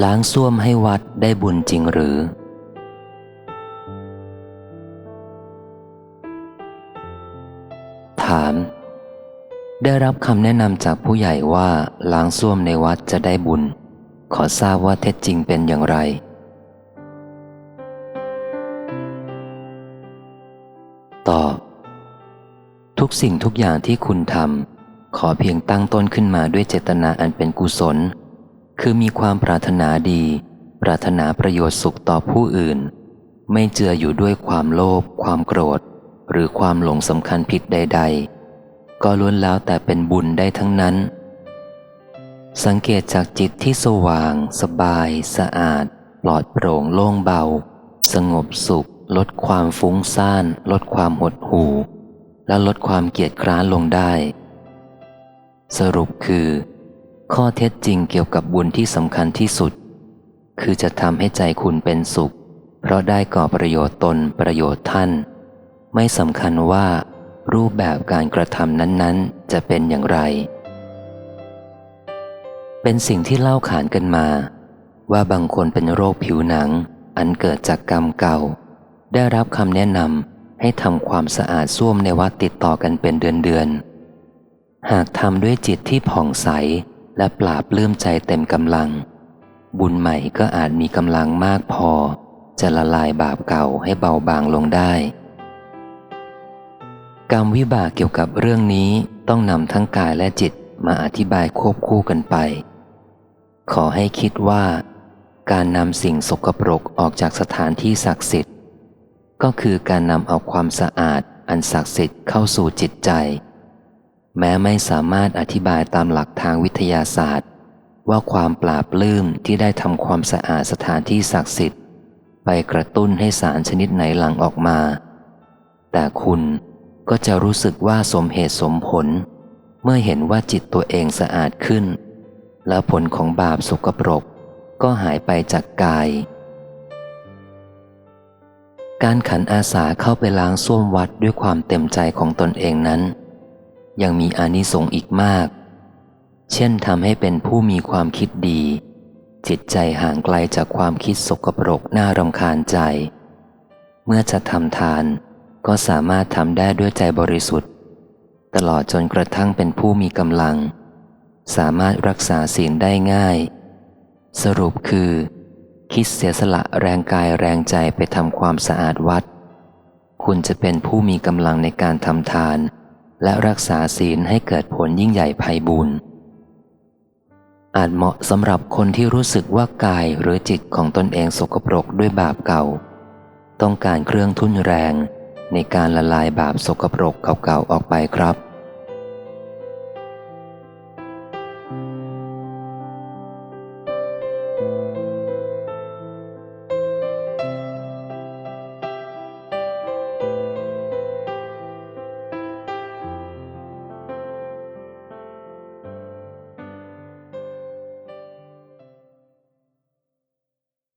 ล้างส้วมให้วัดได้บุญจริงหรือ ถาม ได้รับคำแนะนำจากผู้ใหญ่ว่าล้างส้วมในวัดจะได้บุญ ขอทราบว่าเท็จจริงเป็นอย่างไร ตอบ ทุกสิ่งทุกอย่างที่คุณทำขอเพียงตั้งต้นขึ้นมาด้วยเจตนาอันเป็นกุศล คือมีความปรารถนาดี ปรารถนาประโยชน์สุขต่อผู้อื่น ไม่เจืออยู่ด้วยความโลภความโกรธ หรือความหลงสำคัญผิดใด ๆ ก็ล้วนแล้วแต่เป็นบุญได้ทั้งนั้น สังเกตจากจิตที่สว่าง สบาย สะอาด ปลอดโปร่งโล่งเบา สงบสุข ลดความฟุ้งซ่าน ลดความหดหู่และลดความเกียจคร้านลงได้ สรุปคือ ข้อเท็จจริงเกี่ยวกับบุญที่สำคัญที่สุด คือจะทำให้ใจคุณเป็นสุข เพราะได้ก่อประโยชน์ตนประโยชน์ท่าน ไม่สำคัญว่า รูปแบบการกระทำนั้นๆ จะเป็นอย่างไร เป็นสิ่งที่เล่าขานกันมา ว่าบางคนเป็นโรคผิวหนัง อันเกิดจากกรรมเก่า ได้รับคำแนะนำให้ทำความสะอาดส้วมในวัดติดต่อกันเป็นเดือนๆหากทำด้วยจิตที่ผ่องใส และปราบปลื้มใจเต็มกำลัง บุญใหม่ก็อาจมีกำลังมากพอ จะละลายบาปเก่าให้เบาบางลงได้ กรรมวิบากเกี่ยวกับเรื่องนี้ต้องนำทั้งกายและจิตมาอธิบายควบคู่กันไป ขอให้คิดว่า การนำสิ่งสกปรกออกจากสถานที่ศักดิ์สิทธิ์ ก็คือการนำเอาความสะอาดอันศักดิ์สิทธิ์เข้าสู่จิตใจ แม้ไม่สามารถอธิบายตามหลักทางวิทยาศาสตร์ ว่าความปราบปลื้มที่ได้ทำความสะอาดสถานที่ศักดิ์สิทธิ์ ไปกระตุ้นให้สารชนิดไหนหลั่งออกมา แต่คุณก็จะรู้สึกว่าสมเหตุสมผล เมื่อเห็นว่าจิตตัวเองสะอาดขึ้น แล้วผลของบาปสกปรกก็หายไปจากกาย การขันอาสาเข้าไปล้างส้วมวัดด้วยความเต็มใจของตนเองนั้น ยังมีอานิสงส์อีกมาก เช่นทำให้เป็นผู้มีความคิดดี จิตใจห่างไกลจากความคิดสกปรกน่ารำคาญใจ เมื่อจะทำทานก็สามารถทำได้ด้วยใจบริสุทธิ์ ตลอดจนกระทั่งเป็นผู้มีกำลัง สามารถรักษาศีลได้ง่าย สรุปคือ คิดเสียสละแรงกายแรงใจไปทำความสะอาดวัด คุณจะเป็นผู้มีกำลังในการทำทาน และรักษาศีลให้เกิดผลยิ่งใหญ่ไพบูรณ์อาจเหมาะสำหรับคนที่รู้สึกว่ากายหรือจิตของตนเองสกปรกด้วยบาปเก่า ต้องการเครื่องทุ่นแรงในการละลายบาปสกปรกเก่าๆออกไปครับ